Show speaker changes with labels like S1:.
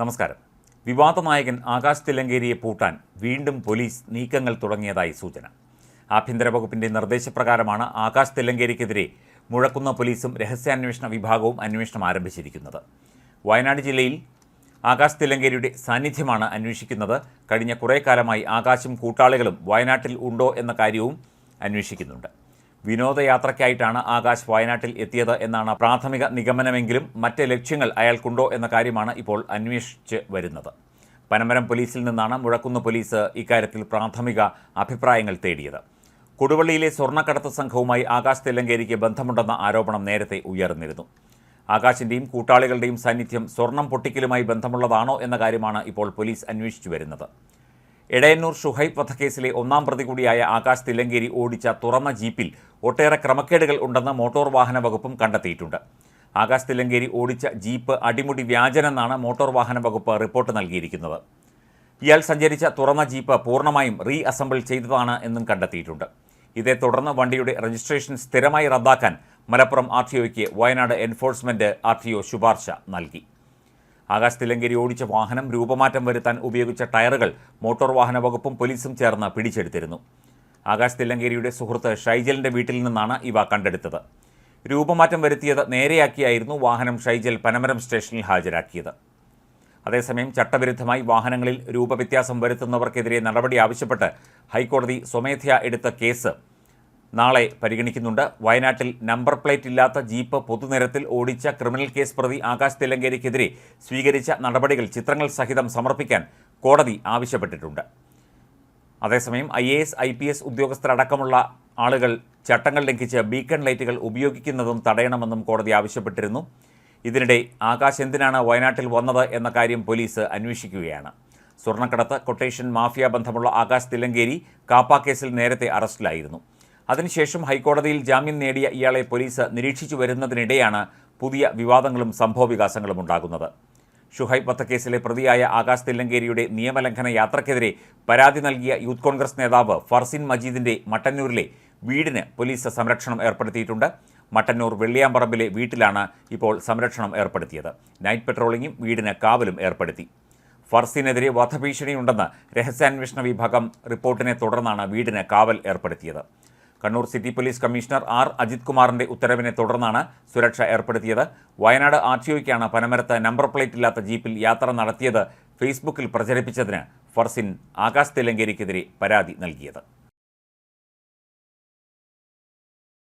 S1: നമസ്കാരം. വിവാദ നായകൻ ആകാശ് തിലങ്കേരിയെ പൂട്ടാൻ വീണ്ടും പോലീസ് നീക്കങ്ങൾ തുടങ്ങിയതായി സൂചന. ആഭ്യന്തര വകുപ്പിന്റെ നിർദ്ദേശപ്രകാരമാണ് ആകാശ് തില്ലങ്കേരിക്കെതിരെ മുഴക്കുന്ന പോലീസും രഹസ്യാന്വേഷണ വിഭാഗവും അന്വേഷണം ആരംഭിച്ചിരിക്കുന്നത്. വയനാട് ജില്ലയിൽ ആകാശ് തിലങ്കേരിയുടെ സാന്നിധ്യമാണ് അന്വേഷിക്കുന്നത്. കഴിഞ്ഞ കുറേ കാലമായി ആകാശും കൂട്ടാളികളും വയനാട്ടിൽ ഉണ്ടോ എന്ന കാര്യവും അന്വേഷിക്കുന്നുണ്ട്. വിനോദയാത്രയ്ക്കായിട്ടാണ് ആകാശ് വയനാട്ടിൽ എത്തിയത് എന്നാണ് പ്രാഥമിക നിഗമനമെങ്കിലും മറ്റ് ലക്ഷ്യങ്ങൾ അയാൾക്കുണ്ടോ എന്ന കാര്യമാണ് ഇപ്പോൾ അന്വേഷിച്ച് വരുന്നത്. പനമരം പോലീസിൽ നിന്നാണ് മുഴക്കുന്ന് പോലീസ് ഇക്കാര്യത്തിൽ പ്രാഥമിക അഭിപ്രായങ്ങൾ തേടിയത്. കൊടുവള്ളിയിലെ സ്വർണക്കടത്ത് സംഘവുമായി ആകാശ് തെല്ലങ്കേരിക്ക് ബന്ധമുണ്ടെന്ന ആരോപണം നേരത്തെ ഉയർന്നിരുന്നു. ആകാശിന്റെയും കൂട്ടാളികളുടെയും സാന്നിധ്യം സ്വർണം പൊട്ടിക്കലുമായി ബന്ധമുള്ളതാണോ എന്ന കാര്യമാണ് ഇപ്പോൾ പോലീസ് അന്വേഷിച്ചു വരുന്നത്. എടയന്നൂർ ഷുഹൈബ് വധക്കേസിലെ ഒന്നാം പ്രതി കൂടിയായ ആകാശ് തില്ലങ്കേരി ഓടിച്ച തുറന്ന ജീപ്പിൽ ഒട്ടേറെ ക്രമക്കേടുകൾ ഉണ്ടെന്ന് മോട്ടോർ വാഹന വകുപ്പും കണ്ടെത്തിയിട്ടുണ്ട്. ആകാശ് തില്ലങ്കേരി ഓടിച്ച ജീപ്പ് അടിമുടി വ്യാജനെന്നാണ് മോട്ടോർ വാഹന വകുപ്പ് റിപ്പോർട്ട് നൽകിയിരിക്കുന്നത്. ഇയാൾ സഞ്ചരിച്ച തുറന്ന ജീപ്പ് പൂർണമായും റീ അസംബിൾ ചെയ്തതാണ് എന്നും കണ്ടെത്തിയിട്ടുണ്ട്. ഇതേ തുടർന്ന് വണ്ടിയുടെ രജിസ്ട്രേഷൻ സ്ഥിരമായി റദ്ദാക്കാൻ Malappuram R T ഒയ്ക്ക് Wayanad enforcement R T O ശുപാർശ നൽകി. ആകാശ് തിലങ്കേരി ഓടിച്ച വാഹനം രൂപമാറ്റം വരുത്താൻ ഉപയോഗിച്ച ടയറുകൾ മോട്ടോർ വാഹന വകുപ്പും പോലീസും ചേർന്ന് പിടിച്ചെടുത്തിരുന്നു. ആകാശ് തില്ലങ്കേരിയുടെ സുഹൃത്ത് ഷൈജലിന്റെ വീട്ടിൽ നിന്നാണ് ഇവ കണ്ടെടുത്തത്. രൂപമാറ്റം വരുത്തിയത് നേരെയാക്കിയായിരുന്നു വാഹനം ഷൈജൽ പനമരം സ്റ്റേഷനിൽ ഹാജരാക്കിയത്. അതേസമയം ചട്ടവിരുദ്ധമായി വാഹനങ്ങളിൽ രൂപവ്യത്യാസം വരുത്തുന്നവർക്കെതിരെ നടപടി ആവശ്യപ്പെട്ട് ഹൈക്കോടതി സ്വമേധയാ എടുത്ത കേസ് നാളെ പരിഗണിക്കുന്നുണ്ട്. വയനാട്ടിൽ നമ്പർ പ്ലേറ്റ് ഇല്ലാത്ത ജീപ്പ് പൊതുനിരത്തിൽ ഓടിച്ച ക്രിമിനൽ കേസ് പ്രതി ആകാശ് തെലങ്കേരിക്കെതിരെ സ്വീകരിച്ച നടപടികൾ ചിത്രങ്ങൾ സഹിതം സമർപ്പിക്കാൻ കോടതി ആവശ്യപ്പെട്ടിട്ടുണ്ട്. അതേസമയം I A S I P S ഉദ്യോഗസ്ഥരടക്കമുള്ള ആളുകൾ ചട്ടങ്ങൾ ലംഘിച്ച് ബീക്കൺ ലൈറ്റുകൾ ഉപയോഗിക്കുന്നതും തടയണമെന്നും കോടതി ആവശ്യപ്പെട്ടിരുന്നു. ഇതിനിടെ ആകാശ് എന്തിനാണ് വയനാട്ടിൽ വന്നത് എന്ന കാര്യം പോലീസ് അന്വേഷിക്കുകയാണ്. സ്വർണക്കടത്ത് കൊട്ടേഷൻ മാഫിയ ബന്ധമുള്ള ആകാശ് തിലങ്കേരി കാപ്പ കേസിൽ നേരത്തെ അറസ്റ്റിലായിരുന്നു. അതിനുശേഷം ഹൈക്കോടതിയിൽ ജാമ്യം നേടിയ ഇയാളെ പോലീസ് നിരീക്ഷിച്ചു വരുന്നതിനിടെയാണ് പുതിയ വിവാദങ്ങളും സംഭവവികാസങ്ങളും ഉണ്ടാകുന്നത്. ഷുഹൈബ് വധക്കേസിലെ പ്രതിയായ ആകാശ് തില്ലങ്കേരിയുടെ നിയമലംഘന യാത്രയ്ക്കെതിരെ പരാതി നൽകിയ യൂത്ത് കോൺഗ്രസ് നേതാവ് ഫർസിൻ മജീദിന്റെ മട്ടന്നൂരിലെ വീടിന് പോലീസ് സംരക്ഷണം ഏർപ്പെടുത്തിയിട്ടുണ്ട്. മട്ടന്നൂർ വെള്ളിയാമ്പറമ്പിലെ വീട്ടിലാണ് ഇപ്പോൾ സംരക്ഷണം ഏർപ്പെടുത്തിയത്. നൈറ്റ് പെട്രോളിംഗും വീടിന് കാവലും ഏർപ്പെടുത്തി. ഫർസിനെതിരെ വധഭീഷണിയുണ്ടെന്ന് രഹസ്യാന്വേഷണ വിഭാഗം റിപ്പോർട്ടിനെ തുടർന്നാണ് വീടിന് കാവൽ ഏർപ്പെടുത്തിയത്. Kannur city police commissioner R Ajith കുമാറിന്റെ ഉത്തരവിനെ തുടർന്നാണ് സുരക്ഷ ഏർപ്പെടുത്തിയത്. വയനാട് ആർ ടി ഒയ്ക്കാണ് പനമരത്ത് നമ്പർ പ്ലേറ്റ് ഇല്ലാത്ത ജീപ്പിൽ യാത്ര നടത്തിയത്. ഫേസ്ബുക്കിൽ പ്രചരിപ്പിച്ചതിന് ഫർസിൻ ആകാശ് തെലങ്കേരിക്കെതിരെ പരാതി നൽകിയത്.